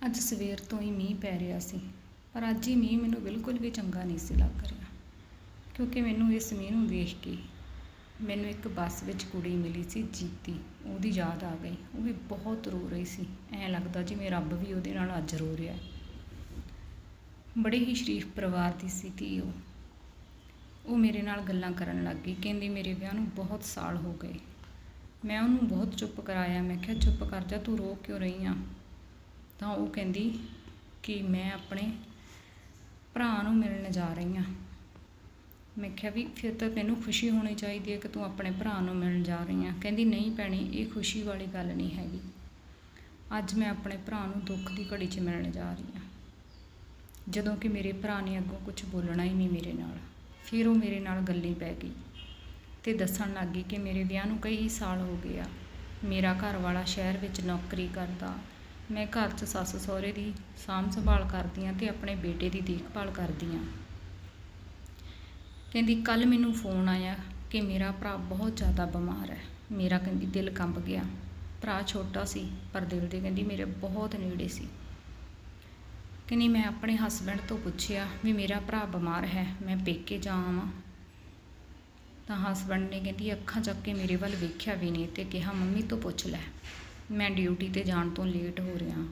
ਅੱਜ ਸਵੇਰ ਤੋਂ ਹੀ ਮੀਂਹ ਪੈ ਰਿਹਾ ਸੀ, ਪਰ ਅੱਜ ਹੀ ਮੀਂਹ ਮੈਨੂੰ ਬਿਲਕੁਲ ਵੀ ਚੰਗਾ ਨਹੀਂ ਸੀ ਲੱਗ ਰਿਹਾ, ਕਿਉਂਕਿ ਮੈਨੂੰ ਇਸ ਮੀਂਹ ਨੂੰ ਵੇਖ ਕੇ ਮੈਨੂੰ ਇੱਕ ਬੱਸ ਵਿੱਚ ਕੁੜੀ ਮਿਲੀ ਸੀ ਜੀਤੀ, ਉਹਦੀ ਯਾਦ ਆ ਗਈ, ਉਹ ਵੀ ਬਹੁਤ ਰੋ ਰਹੀ ਸੀ, ਐਂ ਲੱਗਦਾ ਜਿਵੇਂ ਰੱਬ ਵੀ ਉਹਦੇ ਨਾਲ ਅੱਜ ਰੋ ਰਿਹਾ ਬੜੇ ਹੀ ਸ਼ਰੀਫ ਪਰਿਵਾਰ ਦੀ ਸੀ ਧੀ ਉਹ ਉਹ ਮੇਰੇ ਨਾਲ ਗੱਲਾਂ ਕਰਨ ਲੱਗ ਗਈ, ਕਹਿੰਦੀ ਮੇਰੇ ਵਿਆਹ ਨੂੰ ਬਹੁਤ ਸਾਲ ਹੋ ਗਏ, ਮੈਂ ਉਹਨੂੰ ਬਹੁਤ ਚੁੱਪ ਕਰਾਇਆ, ਮੈਂ ਕਿਹਾ, ਚੁੱਪ ਕਰ ਜਾ, ਤੂੰ ਰੋ ਕਿਉਂ ਰਹੀ ਆ? ਤਾਂ ਉਹ ਕਹਿੰਦੀ ਕਿ ਮੈਂ ਆਪਣੇ ਭਰਾ ਨੂੰ ਮਿਲਣ ਜਾ ਰਹੀ ਹਾਂ। ਮੈਂ ਕਿਹਾ ਵੀ ਫਿਰ ਤਾਂ ਤੈਨੂੰ ਖੁਸ਼ੀ ਹੋਣੀ ਚਾਹੀਦੀ ਹੈ ਕਿ ਤੂੰ ਆਪਣੇ ਭਰਾ ਨੂੰ ਮਿਲਣ ਜਾ ਰਹੀ ਹਾਂ। ਕਹਿੰਦੀ ਨਹੀਂ ਭੈਣੇ, ਇਹ ਖੁਸ਼ੀ ਵਾਲੀ ਗੱਲ ਨਹੀਂ ਹੈਗੀ। ਅੱਜ ਮੈਂ ਆਪਣੇ ਭਰਾ ਨੂੰ ਦੁੱਖ ਦੀ ਘੜੀ 'ਚ ਮਿਲਣ ਜਾ ਰਹੀ ਹਾਂ। ਜਦੋਂ ਕਿ ਮੇਰੇ ਭਰਾ ਨੇ ਅੱਗੋਂ ਕੁਝ ਬੋਲਣਾ ਹੀ ਨਹੀਂ ਮੇਰੇ ਨਾਲ। ਫਿਰ ਉਹ ਮੇਰੇ ਨਾਲ ਗੱਲੀ ਪੈ ਗਈ ਤੇ ਦੱਸਣ ਲੱਗ ਗਈ ਕਿ ਮੇਰੇ ਵਿਆਹ ਨੂੰ ਕਈ ਸਾਲ ਹੋ ਗਏ ਆ। ਮੇਰਾ ਘਰ ਵਾਲਾ ਸ਼ਹਿਰ ਵਿੱਚ ਨੌਕਰੀ ਕਰਦਾ ਮੈਂ ਘਰ 'ਚ ਸੱਸ ਸਹੁਰੇ ਦੀ ਸਾਂਭ ਸੰਭਾਲ ਕਰਦੀ ਹਾਂ ਤੇ ਆਪਣੇ ਬੇਟੇ ਦੀ ਦੇਖਭਾਲ ਕਰਦੀ ਹਾਂ ਕਹਿੰਦੀ ਕੱਲ ਮੈਨੂੰ ਫੋਨ ਆਇਆ ਕਿ ਮੇਰਾ ਭਰਾ ਬਹੁਤ ਜ਼ਿਆਦਾ ਬਿਮਾਰ ਹੈ। ਮੇਰਾ ਕਹਿੰਦੀ, ਦਿਲ ਕੰਬ ਗਿਆ। ਭਰਾ ਛੋਟਾ ਸੀ, ਪਰ ਦਿਲ ਦੇ ਕਹਿੰਦੀ ਮੇਰੇ ਬਹੁਤ ਨੇੜੇ ਸੀ। ਕਹਿੰਦੀ, ਮੈਂ ਆਪਣੇ ਹਸਬੰਡ ਤੋਂ ਪੁੱਛਿਆ ਵੀ ਮੇਰਾ ਭਰਾ ਬਿਮਾਰ ਹੈ, ਮੈਂ ਪੇਕੇ ਜਾਵਾਂ ਤਾਂ ਹਸਬੰਡ ਨੇ ਕਹਿੰਦੀ, ਅੱਖਾਂ ਚੱਕ ਕੇ ਮੇਰੇ ਵੱਲ ਵੇਖਿਆ ਵੀ ਨਹੀਂ ਤੇ ਕਿਹਾ, ਮੰਮੀ ਤੋਂ ਪੁੱਛ ਲੈ। ਮੈਂ ਡਿਊਟੀ ਤੇ ਜਾਣ ਤੋਂ ਲੇਟ ਹੋ ਰਿਹਾ।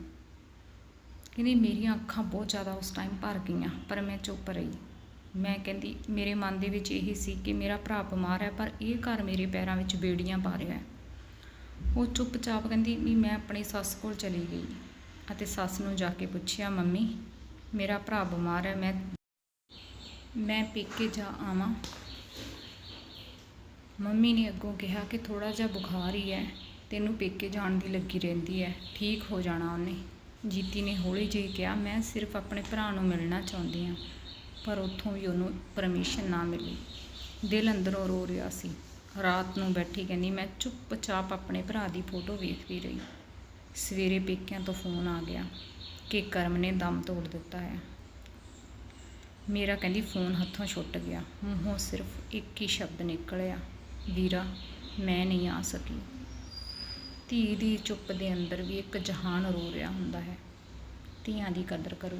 ਕਹਿੰਦੀ, ਮੇਰੀਆਂ ਅੱਖਾਂ ਬਹੁਤ ਜ਼ਿਆਦਾ ਉਸ ਟਾਈਮ ਭਰ ਗਈਆਂ, ਪਰ ਮੈਂ ਚੁੱਪ ਰਹੀ। ਮੈਂ ਕਹਿੰਦੀ, ਮੇਰੇ ਮਨ ਦੇ ਵਿੱਚ ਇਹੀ ਸੀ ਕਿ ਮੇਰਾ ਭਰਾ ਬਿਮਾਰ ਹੈ, ਪਰ ਇਹ ਘਰ ਮੇਰੇ ਪੈਰਾਂ ਵਿੱਚ ਬੇੜੀਆਂ ਪਾ ਰਿਹਾ ਹੈ। ਉਹ ਚੁੱਪਚਾਪ ਕਹਿੰਦੀ, ਵੀ ਮੈਂ ਆਪਣੀ ਸੱਸ ਕੋਲ ਚਲੀ ਗਈ ਅਤੇ ਸੱਸ ਨੂੰ ਜਾ ਕੇ ਪੁੱਛਿਆ, ਮੰਮੀ, ਮੇਰਾ ਭਰਾ ਬਿਮਾਰ ਹੈ, ਮੈਂ ਮੈਂ ਪੇਕੇ ਜਾ ਆਵਾਂ। ਮੰਮੀ ਨੇ ਅੱਗੋਂ ਕਿਹਾ ਕਿ ਥੋੜਾ ਜਿਹਾ ਬੁਖਾਰ ਹੀ ਹੈ। ਤੈਨੂੰ ਪੇਕੇ ਜਾਣ ਦੀ ਲੱਗੀ ਰਹਿੰਦੀ ਹੈ ਠੀਕ ਹੋ ਜਾਣਾ ਉਹਨੇ। ਜੀਤੀ ਨੇ ਹੌਲੀ ਜਿਹੀ ਕਿਹਾ, ਮੈਂ ਸਿਰਫ ਆਪਣੇ ਭਰਾ ਨੂੰ ਮਿਲਣਾ ਚਾਹੁੰਦੀ ਹਾਂ ਪਰ ਉੱਥੋਂ ਵੀ ਉਹਨੂੰ ਪਰਮਿਸ਼ਨ ਨਾ ਮਿਲੀ। ਦਿਲ ਅੰਦਰੋਂ ਰੋ ਰਿਹਾ ਸੀ। ਰਾਤ ਨੂੰ ਬੈਠੀ ਕਹਿੰਦੀ, ਮੈਂ ਚੁੱਪਚਾਪ ਆਪਣੇ ਭਰਾ ਦੀ ਫੋਟੋ ਵੇਖਦੀ ਰਹੀ। ਸਵੇਰੇ ਪੇਕਿਆਂ ਤੋਂ ਫੋਨ ਆ ਗਿਆ ਕਿ ਕਰਮ ਨੇ ਦਮ ਤੋੜ ਦਿੱਤਾ ਹੈ। ਮੇਰਾ ਕਹਿੰਦੀ, ਫੋਨ ਹੱਥੋਂ ਛੁੱਟ ਗਿਆ। ਮੂੰਹੋਂ ਸਿਰਫ ਇੱਕ ਹੀ ਸ਼ਬਦ ਨਿਕਲਿਆ, ਵੀਰਾ, ਮੈਂ ਨਹੀਂ ਆ ਸਕੀ। ਧੀ ਦੀ ਚੁੱਪ ਦੇ ਅੰਦਰ ਵੀ ਇੱਕ ਜਹਾਨ ਰੋ ਰਿਹਾ ਹੁੰਦਾ ਹੈ। ਧੀਆਂ ਦੀ ਕਦਰ ਕਰੋ।